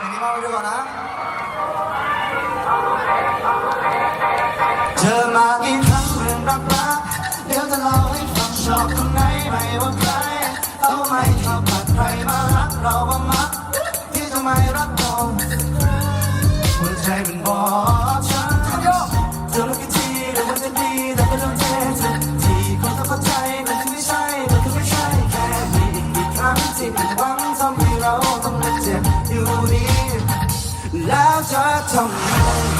เพลงนี้มาไปดูก่อนนะเจอมากี่ครั้งเรื่องรักรักเดี๋ยวจะเล่าให้ฟังชอบคนไหนไม่ว่าใครเอาไม่ชอบผัดใครมารักเราบ้างมั้ยที่ทำไมรักเรา แล้วจะทำไงไม่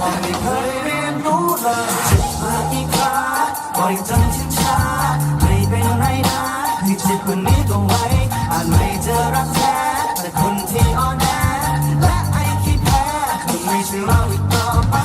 ว่าไม่เคยเรียนรู้เลยเจ็บมาอีกครั้งปล่อยจนชินชาไม่เป็นไรนะให้เจ็บคนนี้ก็ไว้อาจไม่เจอรักแท้แต่คนที่อ่อนแอและไอ้ขี้แพ้คงไม่ใช่เราอีกต่อไป